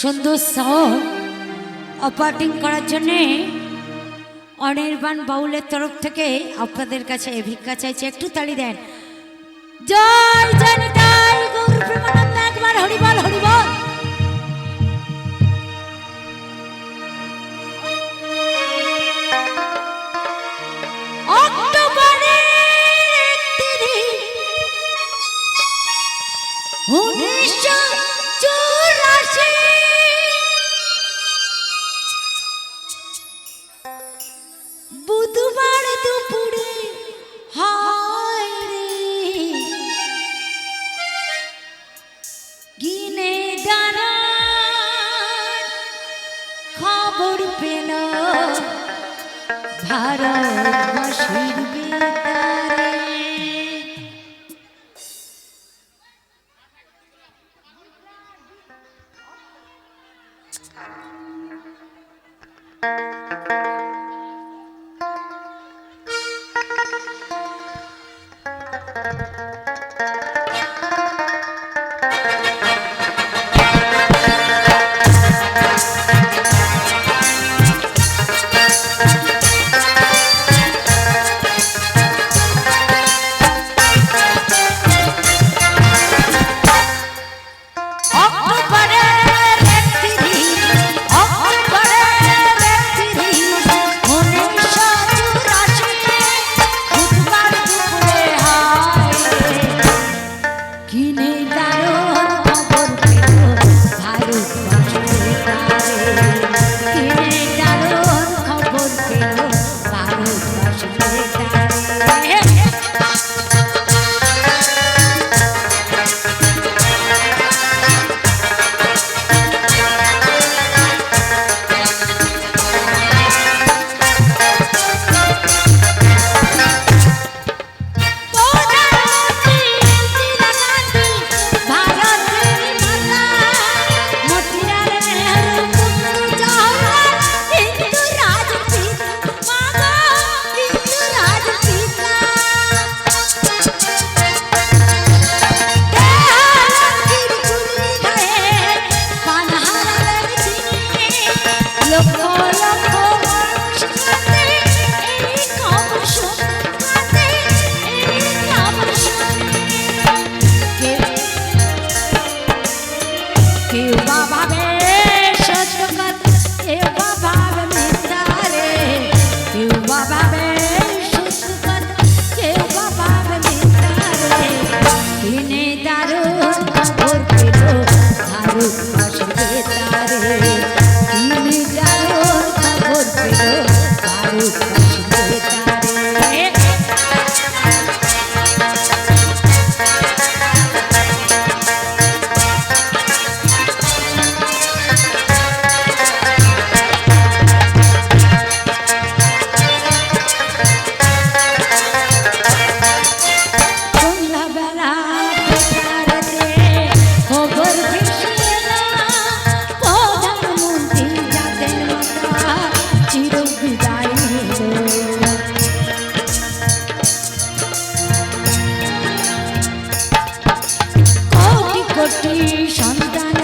সুন্দর sound operating করার জন্যে অনির্বাণ বাউলের তরফ থেকে আপনাদের কাছে ভিক্ষা চাইছে। একটু তাড়ি দেন। জয় জনিতাই উনিশশো Thank you. সন্তান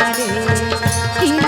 রে